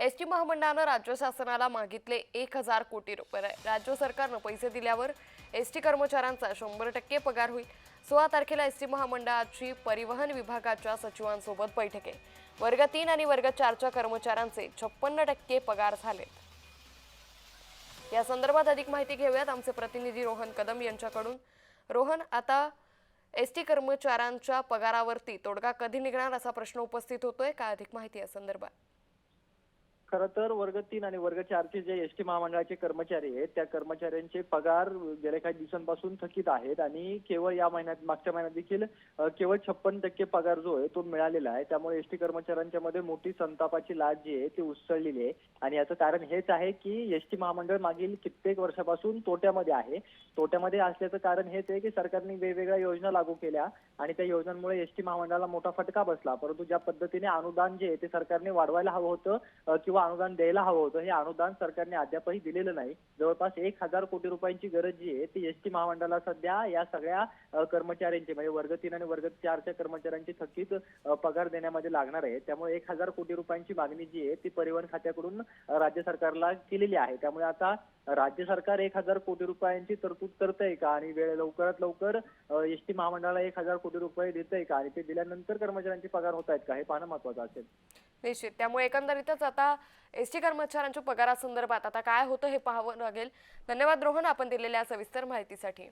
S T महामंडळानं राज्य शासनाला मागितले एक हजार कोटी रुपये. राज्य सरकारनं पैसे दिल्यावर एस टी कर्मचाऱ्यांचा शंभर टक्के पगार होईल. सोळा तारखेला एस टी महामंडळाची परिवहन विभागाच्या सचिवांसोबत बैठक. आहे वर्ग तीन आणि वर्ग चारच्या कर्मचाऱ्यांचे छप्पन्न टक्के पगार झालेत या संदर्भात अधिक माहिती घेऊयात आमचे प्रतिनिधी रोहन कदम यांच्याकडून. रोहन आता एस टी कर्मचाऱ्यांच्या पगारावरती तोडगा कधी निघणार असा प्रश्न उपस्थित होतोय? काय अधिक माहिती या संदर्भात? खरं तर वर्ग तीन आणि वर्ग चारचे जे एस टी महामंडळाचे कर्मचारी आहेत त्या कर्मचाऱ्यांचे पगार गेल्या काही दिवसांपासून थकीत आहेत आणि केवळ या महिन्यात मागच्या महिन्यात देखील केवळ छप्पन टक्के पगार जो आहे तो मिळालेला आहे. त्यामुळे एस टी कर्मचाऱ्यांच्या मध्ये मोठी संतापाची लाट जी आहे ती उसळलेली आहे. आणि याचं कारण हेच आहे की एस टी महामंडळ मागील कित्येक वर्षापासून तोट्यामध्ये आहे. तोट्यामध्ये असल्याचं कारण हेच आहे की सरकारने वेगवेगळ्या योजना लागू केल्या आणि त्या योजनांमुळे एस टी महामंडळाला मोठा फटका बसला. परंतु ज्या पद्धतीने अनुदान जे आहे ते सरकारने वाढवायला हवं होतं किंवा अनुदान द्यायला हवं होतं. हे अनुदान सरकारने अद्यापही दिलेलं नाही. जवळपास एक हजार कोटी रुपयांची गरज जी आहे ती एस टी महामंडळाला सध्या या सगळ्या कर्मचाऱ्यांची म्हणजे वर्ग तीन आणि वर्ग चारच्या कर्मचाऱ्यांची थकीत पगार देण्यामध्ये लागणार आहे. त्यामुळे एक हजार कोटी रुपयांची मागणी जी आहे ती परिवहन खात्याकडून राज्य सरकारला केलेली आहे. त्यामुळे आता राज्य सरकार एक हजार कोटी रुपयांची तरतूद करतंय का? आणि वेळ लवकरात लवकर एस टी महामंडळाला एक हजार कोटी रुपये देतंय का? आणि ते दिल्यानंतर कर्मचाऱ्यांचे पगार होत आहेत का? हे पाहणं महत्वाचं असेल. निश्चित त्यामुळे एकंदरीतच आता एस टी कर्मचाऱ्यांच्या पगारासंदर्भात आता काय होतं हे पाहावं लागेल. धन्यवाद रोहन आपण दिलेल्या सविस्तर माहितीसाठी.